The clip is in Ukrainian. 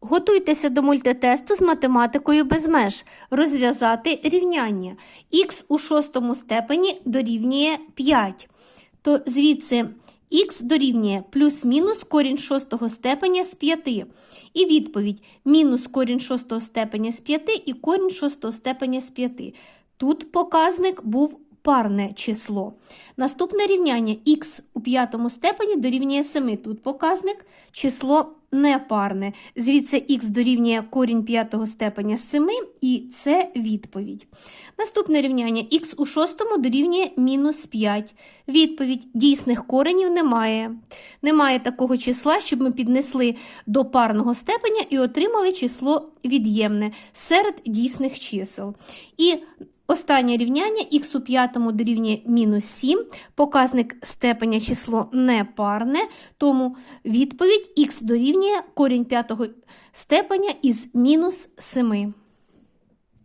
Готуйтеся до мультитесту з математикою без меж. Розв'язати рівняння. Х у шостому степені дорівнює 5. То звідси х дорівнює плюс-мінус корінь шостого степеня з 5. І відповідь мінус корінь шостого степеня з 5 і корінь шостого степеня з 5. Тут показник був парне число. Наступне рівняння х у п'ятому степені дорівнює 7. Тут показник число непарне. Звідси х дорівнює корінь п'ятого степеня з 7, і це відповідь. Наступне рівняння х у шостому дорівнює мінус 5. Відповідь дійсних коренів немає. Немає такого числа, щоб ми піднесли до парного степеня і отримали число від'ємне серед дійсних чисел. І Останнє рівняння х у п'ятому дорівнює мінус 7, показник степеня число непарне, тому відповідь х дорівнює корінь п'ятого степеня із мінус 7.